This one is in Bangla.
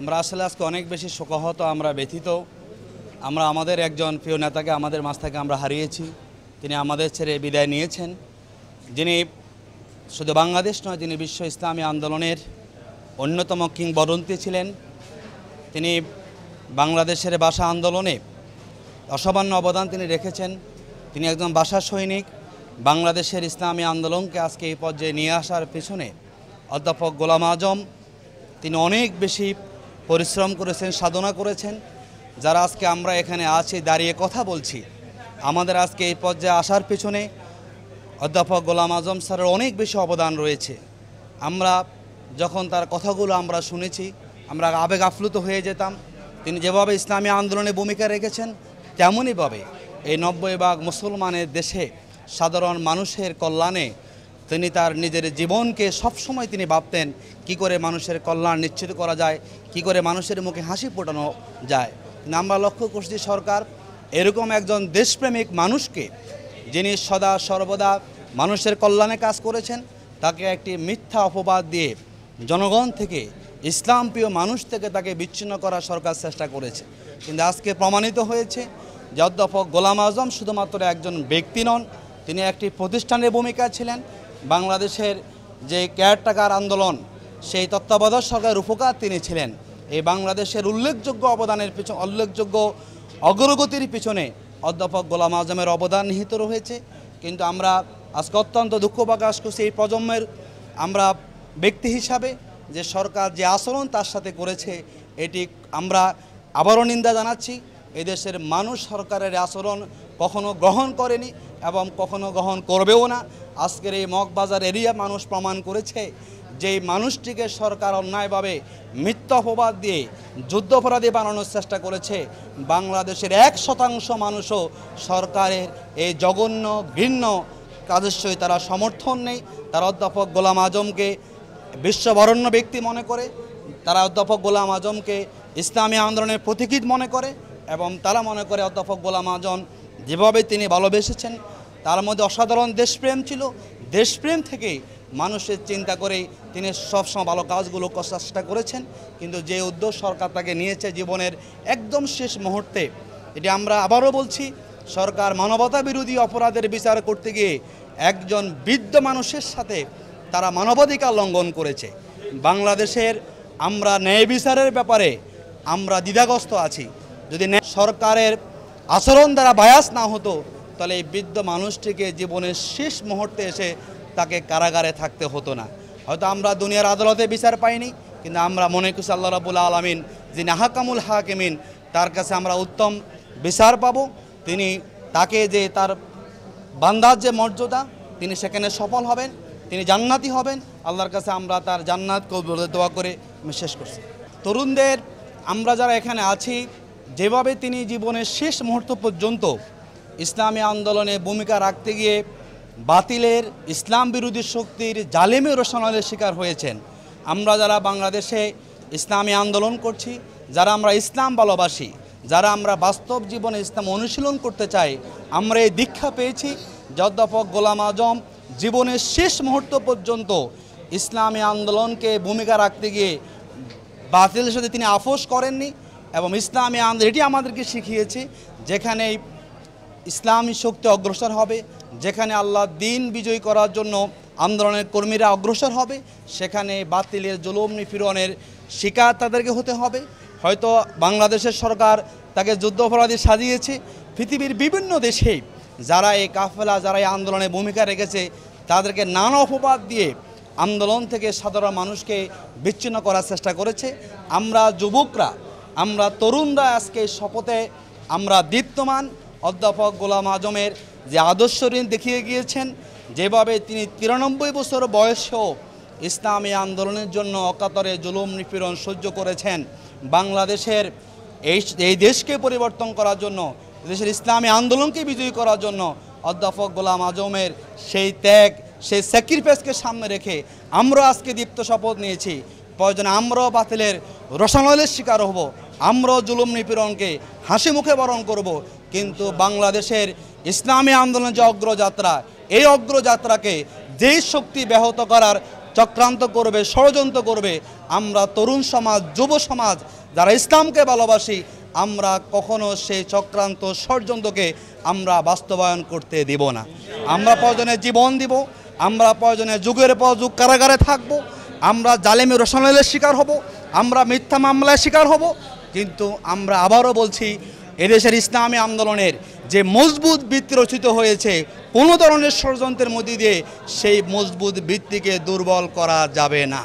আমরা আসলে আজকে অনেক বেশি শোকাহত, আমরা ব্যথিত। আমরা আমাদের একজন প্রিয় নেতাকে, আমাদের মাছ থেকে আমরা হারিয়েছি। তিনি আমাদের ছেড়ে বিদায় নিয়েছেন। যিনি শুধু বাংলাদেশ নয়, যিনি বিশ্ব ইসলামী আন্দোলনের অন্যতম কিংবদন্তি ছিলেন। তিনি বাংলাদেশের ভাষা আন্দোলনে অসামান্য অবদান তিনি রেখেছেন। তিনি একজন ভাষা সৈনিক। বাংলাদেশের ইসলামী আন্দোলনকে আজকে এই পর্যায়ে নিয়ে আসার পেছনে অধ্যাপক গোলাম আজম, তিনি অনেক বেশি পরিশ্রম করেছেন, সাধনা করেছেন। যারা আজকে আমরা এখানে আছি, দাঁড়িয়ে কথা বলছি, আমাদের আজকে এই পর্যায়ে আসার পেছনে অধ্যাপক গোলাম আজম স্যারের অনেক বেশি অবদান রয়েছে। আমরা যখন তার কথাগুলো আমরা শুনেছি, আমরা আবেগ আপ্লুত হয়ে যেতাম। তিনি যেভাবে ইসলামী আন্দোলনে ভূমিকা রেখেছেন, তেমনইভাবে এই নব্বই ভাগ মুসলমানের দেশে সাধারণ মানুষের কল্যাণে তিনি তার নিজের জীবনকে সবসময় তিনি ভাবতেন, কি করে মানুষের কল্যাণ নিশ্চিত করা যায়, কি করে মানুষের মুখে হাসি ফোটানো যায়। কিন্তু আমরা লক্ষ্য করছি সরকার এরকম একজন দেশপ্রেমিক মানুষকে, যিনি সদা সর্বদা মানুষের কল্যাণে কাজ করেছেন, তাকে একটি মিথ্যা অপবাদ দিয়ে জনগণ থেকে ইসলাম প্রিয় মানুষ থেকে তাকে বিচ্ছিন্ন করার সরকার চেষ্টা করেছে। কিন্তু আজকে প্রমাণিত হয়েছে যে অধ্যাপক গোলাম আজম শুধুমাত্র একজন ব্যক্তি নন, তিনি একটি প্রতিষ্ঠানের ভূমিকা ছিলেন বাংলাদেশের যে কেয়ারটেকার আন্দোলন, সেই তত্ত্বাবধায়ক সরকারের উপকার তিনি ছিলেন। এই বাংলাদেশের উল্লেখযোগ্য অবদানের পিছনে, উল্লেখযোগ্য অগ্রগতির পিছনে অধ্যাপক গোলাম আজমের অবদান নিহিত রয়েছে। কিন্তু আমরা আজকে অত্যন্ত দুঃখ প্রকাশ করছি এই প্রজন্মের আমরা ব্যক্তি হিসাবে যে সরকার যে আচরণ তার সাথে করেছে, এটি আমরা আবারও নিন্দা জানাচ্ছি। এদেশের মানুষ সরকারের আচরণ কখনো গ্রহণ করেনি এবং কখনো গ্রহণ করবেও না। আজকের এই মগবাজার এরিয়া মানুষ প্রমাণ করেছে যে মানুষটিকে সরকার অন্যায়ভাবে মিথ্যা অপবাদ দিয়ে যুদ্ধাপরাধী বানানোর চেষ্টা করেছে। বাংলাদেশের এক শতাংশ মানুষও সরকারের এই জঘন্য, ঘৃণ্য কাজের তারা সমর্থন নেই। তারা অধ্যাপক গোলাম আজমকে বিশ্ববরণ্য ব্যক্তি মনে করে। তারা অধ্যাপক গোলাম আজমকে ইসলামী আন্দোলনের প্রতীকীত মনে করে এবং তারা মনে করে অধ্যাপক গোলাম আজম যেভাবে তিনি ভালোবেসেছেন, তার মধ্যে অসাধারণ দেশপ্রেম ছিল। দেশপ্রেম থেকে মানুষের চিন্তা করেই তিনি সবসময় ভালো কাজগুলো চেষ্টা করেছেন। কিন্তু যে উদ্যোগ সরকার তাকে নিয়েছে জীবনের একদম শেষ মুহূর্তে, এটি আমরা আবারও বলছি, সরকার মানবতা বিরোধী অপরাধের বিচার করতে গিয়ে একজন বৃদ্ধ মানুষের সাথে তারা মানবাধিকার লঙ্ঘন করেছে। বাংলাদেশের আমরা ন্যায় বিচারের ব্যাপারে আমরা দ্বিধাগ্রস্ত আছি। যদি সরকারের আচরণ দ্বারা বায়াস না হতো, তাহলে এই বৃদ্ধ মানুষটিকে জীবনের শেষ মুহূর্তে এসে তাকে কারাগারে থাকতে হতো না। হয়তো আমরা দুনিয়ার আদালতে বিচার পাইনি, কিন্তু আমরা মনে করছি আল্লাহ রাবুল আলমিন, যিনি হাকামুল হাকিমিন, তার কাছে আমরা উত্তম বিচার পাবো। তিনি তাকে যে তার বান্দার যে মর্যাদা, তিনি সেখানে সফল হবেন, তিনি জান্নাতি হবেন। আল্লাহর কাছে আমরা তার জান্নাত কবুলের দোয়া করে শেষ করছি। তরুণদের, আমরা যারা এখানে আছি যেভাবে তিনি জীবনের শেষ মুহূর্ত পর্যন্ত ইসলামী আন্দোলনে ভূমিকা রাখতে গিয়ে বাতিলের ইসলাম বিরোধী শক্তির জালেমে রোশনালের শিকার হয়েছেন। আমরা যারা বাংলাদেশে ইসলামী আন্দোলন করছি, যারা আমরা ইসলাম ভালোবাসি, যারা আমরা বাস্তব জীবনে ইসলাম অনুশীলন করতে চাই, আমরা এই দীক্ষা পেয়েছি যে অধ্যাপক গোলাম আজম জীবনের শেষ মুহূর্ত পর্যন্ত ইসলামী আন্দোলনকে ভূমিকা রাখতে গিয়ে বাতিলের সাথে তিনি আপোষ করেননি। এবং ইসলামী আন্দোলন এটি আমাদেরকে শিখিয়েছে যেখানে ইসলামী শক্তি অগ্রসর হবে, যেখানে আল্লাহ দিন বিজয় করার জন্য আন্দোলনের কর্মীরা অগ্রসর হবে, সেখানে বাতিলের জুলুম, নিপীড়নের শিকার তাদেরকে হতে হবে। হয়তো বাংলাদেশের সরকার তাকে যুদ্ধ অপরাধী সাজিয়েছে। পৃথিবীর বিভিন্ন দেশে যারা এই কাফেলা, যারা এই আন্দোলনে ভূমিকা রেখেছে, তাদেরকে নানা অপবাদ দিয়ে আন্দোলন থেকে সাধারণ মানুষকে বিচ্ছিন্ন করার চেষ্টা করেছে। আমরা যুবকরা আমরা তরুণরা আজকে শপথে আমরা দীপ্তমান অধ্যাপক গোলাম আজমের যে আদর্শ ঋণ দেখিয়ে গিয়েছেন, যেভাবে তিনি তিরানব্বই বছর বয়সেও ইসলামী আন্দোলনের জন্য অকাতরে জুলুম নিপীড়ন সহ্য করেছেন। বাংলাদেশের এই এই দেশকে পরিবর্তন করার জন্য, দেশের ইসলামী আন্দোলনকে বিজয়ী করার জন্য অধ্যাপক গোলাম আজমের সেই ত্যাগ, সেই স্যাক্রিফাইসকে সামনে রেখে আমরা আজকে দীপ্ত শপথ নিয়েছি। প্রয়োজনে আমরাও বাতিলের রসানলের শিকার হব। আমরাও জুলুম নিপীড়নকে হাসি মুখে বরণ করব, কিন্তু বাংলাদেশের ইসলামী আন্দোলনের যে অগ্রযাত্রা, এই অগ্রযাত্রাকে যেই শক্তি ব্যাহত করার চক্রান্ত করবে, ষড়যন্ত্র করবে, আমরা তরুণ সমাজ, যুব সমাজ যারা ইসলামকে ভালোবাসি, আমরা কখনো সেই চক্রান্ত ষড়যন্ত্রকে আমরা বাস্তবায়ন করতে দিব না। আমরা প্রয়োজনে জীবন দিব, আমরা প্রয়োজনে যুগের পর যুগ কারাগারে থাকব, আমরা জালেমি রসায়নের শিকার হব, আমরা মিথ্যা মামলায় শিকার হব কিন্তু আমরা আবারও বলছি, এদেশের ইসলামী আন্দোলনের যে মজবুত ভিত্তি রচিত হয়েছে, কোনো ধরনের ষড়যন্ত্রের মধ্যে দিয়ে সেই মজবুত ভিত্তিকে দুর্বল করা যাবে না।